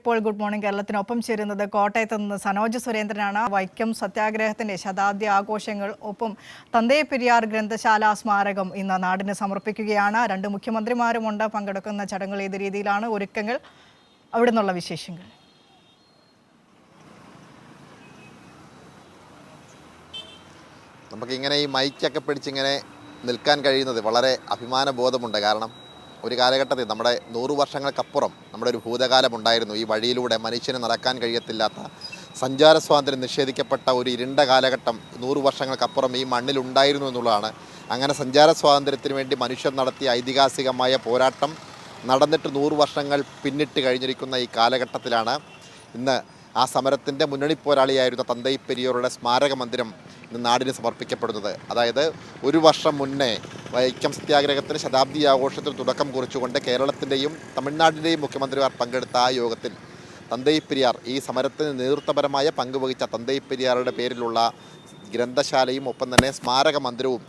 ഇപ്പോൾ good morning കേരളത്തിനൊപ്പം ചേരുന്നത് കോട്ടയത്ത് നിന്ന് സനോജ് സുരേന്ദ്രനാണ്. വൈക്കം സത്യാഗ്രഹത്തിന്റെ ശതാബ്ദി ആഘോഷങ്ങൾ ഒപ്പം തന്തേ പെരിയാർ ഗ്രന്ഥശാല സ്മാരകം ഇന്ന് നാടിന് സമർപ്പിക്കുകയാണ്. രണ്ട് മുഖ്യമന്ത്രിമാരുമുണ്ട്. പങ്കെടുക്കുന്ന ചടങ്ങുകൾ ഏത് രീതിയിലാണ്? ഒരുക്കങ്ങൾ അവിടെ നിന്നുള്ള വിശേഷങ്ങൾ. നമുക്കിങ്ങനെ ഈ മൈക്കൊക്കെ പിടിച്ചിങ്ങനെ നിൽക്കാൻ കഴിയുന്നത് വളരെ അഭിമാന ബോധമുണ്ട് കാരണം ഒരു കാലഘട്ടത്തിൽ നമ്മുടെ നൂറു വർഷങ്ങൾക്കപ്പുറം നമ്മുടെ ഒരു ഭൂതകാലം ഉണ്ടായിരുന്നു ഈ വഴിയിലൂടെ മനുഷ്യന് നടക്കാൻ കഴിയത്തില്ലാത്ത സഞ്ചാര സ്വാതന്ത്ര്യം നിഷേധിക്കപ്പെട്ട ഒരു ഇരുണ്ട കാലഘട്ടം നൂറു വർഷങ്ങൾക്കപ്പുറം ഈ മണ്ണിലുണ്ടായിരുന്നു എന്നുള്ളതാണ്. അങ്ങനെ സഞ്ചാര സ്വാതന്ത്ര്യത്തിന് വേണ്ടി മനുഷ്യർ നടത്തിയ ഐതിഹാസികമായ പോരാട്ടം നടന്നിട്ട് നൂറു വർഷങ്ങൾ പിന്നിട്ട് കഴിഞ്ഞിരിക്കുന്ന ഈ കാലഘട്ടത്തിലാണ് ഇന്ന് ആ സമരത്തിന്റെ മുന്നണി പോരാളിയായിരുന്ന തന്തൈ സ്മാരക മന്ദിരം ഇന്ന് നാടിന് സമർപ്പിക്കപ്പെടുന്നത്. അതായത് ഒരു വർഷം മുന്നേ വൈക്കം സത്യാഗ്രഹത്തിന് ശതാബ്ദി ആഘോഷത്തിന് തുടക്കം കുറിച്ചുകൊണ്ട് കേരളത്തിന്റെയും തമിഴ്നാടിന്റെയും മുഖ്യമന്ത്രിമാർ പങ്കെടുത്ത ആ യോഗത്തിൽ തന്തൈ പെരിയാർ ഈ സമരത്തിന് നേതൃത്വപരമായ പങ്കുവഹിച്ച തന്തൈ പെരിയാറുടെ പേരിലുള്ള ഗ്രന്ഥശാലയും ഒപ്പം തന്നെ സ്മാരക മന്ദിരവും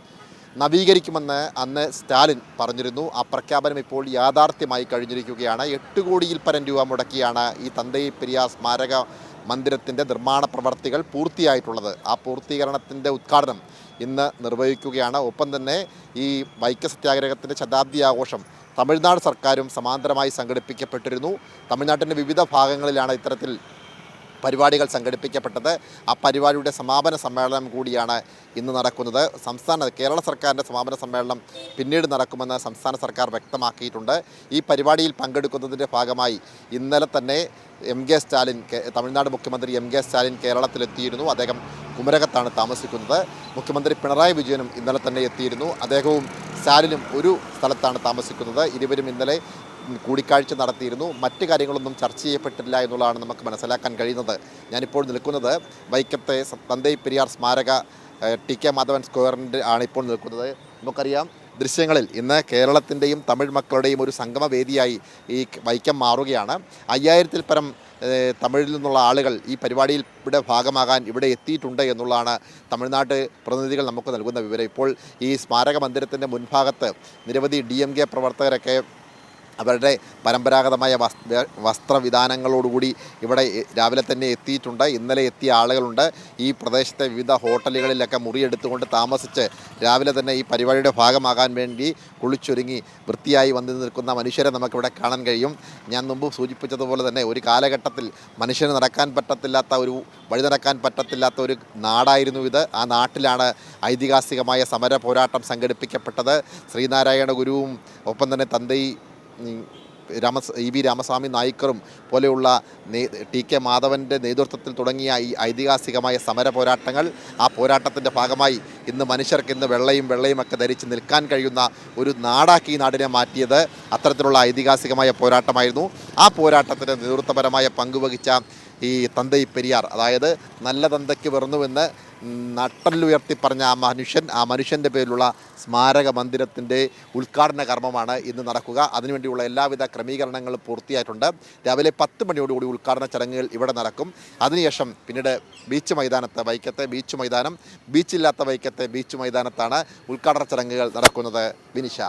നവീകരിക്കുമെന്ന് അന്ന് സ്റ്റാലിൻ പറഞ്ഞിരുന്നു. ആ പ്രഖ്യാപനം ഇപ്പോൾ യാഥാർത്ഥ്യമായി കഴിഞ്ഞിരിക്കുകയാണ്. എട്ട് കോടിയിൽ പരം രൂപ മുടക്കിയാണ് ഈ തന്തൈ പെരിയാർ സ്മാരക മന്ദിരത്തിന്റെ നിർമ്മാണ പ്രവർത്തികൾ പൂർത്തിയായിട്ടുള്ളത്. ആ പൂർത്തീകരണത്തിന്റെ ഉദ്ഘാടനം ഇന്ന് നിർവഹിക്കുകയാണ്. ഒപ്പം തന്നെ ഈ വൈക്ക സത്യാഗ്രഹത്തിന്റെ ശതാബ്ദി ആഘോഷം തമിഴ്നാട് സർക്കാരും സമാന്തരമായി സംഘടിപ്പിക്കപ്പെട്ടിരുന്നു. തമിഴ്നാട്ടിന്റെ വിവിധ ഭാഗങ്ങളിലാണ് ഇത്തരത്തിൽ പരിപാടികൾ സംഘടിപ്പിക്കപ്പെട്ടത് ആ പരിപാടിയുടെ സമാപന സമ്മേളനം കൂടിയാണ് ഇന്ന് നടക്കുന്നത്. സംസ്ഥാന കേരള സർക്കാരിന്റെ സമാപന സമ്മേളനം പിന്നീട് നടക്കുമെന്ന് സംസ്ഥാന സർക്കാർ വ്യക്തമാക്കിയിട്ടുണ്ട്. ഈ പരിപാടിയിൽ പങ്കെടുക്കുന്നതിന്റെ ഭാഗമായി ഇന്നലെ തന്നെ എം കെ സ്റ്റാലിൻ തമിഴ്നാട് മുഖ്യമന്ത്രി എം കെ സ്റ്റാലിൻ കേരളത്തിലെത്തിയിരുന്നു. അദ്ദേഹം കുമരകത്താണ് താമസിക്കുന്നത്. മുഖ്യമന്ത്രി പിണറായി വിജയനും ഇന്നലെ തന്നെ എത്തിയിരുന്നു. അദ്ദേഹവും സ്റ്റാലിനും ഒരു സ്ഥലത്താണ് താമസിക്കുന്നത്. ഇരുവരും ഇന്നലെ കൂടിക്കാഴ്ച നടത്തിയിരുന്നു. മറ്റു കാര്യങ്ങളൊന്നും ചർച്ച ചെയ്യപ്പെട്ടില്ല എന്നുള്ളതാണ് നമുക്ക് മനസ്സിലാക്കാൻ കഴിയുന്നത്. ഞാനിപ്പോൾ നിൽക്കുന്നത് വൈക്കത്തെ തന്തൈ പെരിയാർ സ്മാരക ടി കെ മാധവൻ സ്ക്വയറിന്റെ ആണ് ഇപ്പോൾ നിൽക്കുന്നത്. നമുക്കറിയാം ദൃശ്യങ്ങളിൽ ഇന്ന് കേരളത്തിന്റെയും തമിഴ് മക്കളുടെയും ഒരു സംഗമവേദിയായി ഈ വൈക്കം മാറുകയാണ്. അയ്യായിരത്തിൽ പരം തമിഴിൽ നിന്നുള്ള ആളുകൾ ഈ പരിപാടിയിൽ ഇവിടെ ഭാഗമാകാൻ ഇവിടെ എത്തിയിട്ടുണ്ട് എന്നുള്ളതാണ് തമിഴ്നാട് പ്രതിനിധികൾ നമുക്ക് നൽകുന്ന വിവരം. ഇപ്പോൾ ഈ സ്മാരക മന്ദിരത്തിന്റെ മുൻഭാഗത്ത് നിരവധി ഡി പ്രവർത്തകരൊക്കെ അവരുടെ പരമ്പരാഗതമായ വസ് വസ്ത്രവിധാനങ്ങളോടുകൂടി ഇവിടെ രാവിലെ തന്നെ എത്തിയിട്ടുണ്ട്. ഇന്നലെ എത്തിയ ആളുകളുണ്ട്. ഈ പ്രദേശത്തെ വിവിധ ഹോട്ടലുകളിലൊക്കെ മുറിയെടുത്തുകൊണ്ട് താമസിച്ച് രാവിലെ തന്നെ ഈ പരിപാടിയുടെ ഭാഗമാകാൻ വേണ്ടി കുളിച്ചൊരുങ്ങി വൃത്തിയായി വന്നു നിൽക്കുന്ന മനുഷ്യരെ നമുക്കിവിടെ കാണാൻ കഴിയും. ഞാൻ മുമ്പ് സൂചിപ്പിച്ചതുപോലെ തന്നെ ഒരു കാലഘട്ടത്തിൽ മനുഷ്യന് നടക്കാൻ പറ്റത്തില്ലാത്ത ഒരു വഴി നടക്കാൻ പറ്റത്തില്ലാത്ത ഒരു നാടായിരുന്നു ഇത്. ആ നാട്ടിലാണ് ഐതിഹാസികമായ സമര പോരാട്ടം സംഘടിപ്പിക്കപ്പെട്ടത്. ശ്രീനാരായണ ഗുരുവും ഒപ്പം തന്നെ തന്തൈ രാമ ഇ വി രാമസ്വാമി നായിക്കറും പോലെയുള്ള ടി കെ മാധവന്റെ നേതൃത്വത്തിൽ തുടങ്ങിയ ഈ ഐതിഹാസികമായ സമര പോരാട്ടങ്ങൾ ആ പോരാട്ടത്തിന്റെ ഭാഗമായി ഇന്ന് മനുഷ്യർക്ക് ഇന്ന് വെള്ളയും വെള്ളയും ഒക്കെ ധരിച്ച് നിൽക്കാൻ കഴിയുന്ന ഒരു നാടാക്കി ഈ നാടിനെ മാറ്റിയത് അത്തരത്തിലുള്ള ഐതിഹാസികമായ പോരാട്ടമായിരുന്നു. ആ പോരാട്ടത്തിന് നേതൃത്വപരമായ പങ്കുവഹിച്ച ഈ തന്തൈ പെരിയാർ അതായത് നല്ല തന്തയ്ക്ക് വരുന്നുവെന്ന് നട്ടല്ലുയർത്തി പറഞ്ഞ ആ മനുഷ്യൻ ആ മനുഷ്യന്റെ പേരിലുള്ള സ്മാരക മന്ദിരത്തിന്റെ ഉദ്ഘാടന കർമ്മമാണ് ഇന്ന് നടക്കുക. അതിനുവേണ്ടിയുള്ള എല്ലാവിധ ക്രമീകരണങ്ങളും പൂർത്തിയായിട്ടുണ്ട്. രാവിലെ പത്ത് മണിയോടുകൂടി ഉദ്ഘാടന ചടങ്ങുകൾ ഇവിടെ നടക്കും. അതിനുശേഷം പിന്നീട് ബീച്ച് മൈതാനത്ത് വൈക്കത്തെ ബീച്ച് മൈതാനം ബീച്ചില്ലാത്ത വൈക്കത്തെ ബീച്ച് മൈതാനത്താണ് ഉദ്ഘാടന ചടങ്ങുകൾ നടക്കുന്നത്. ബിനിഷ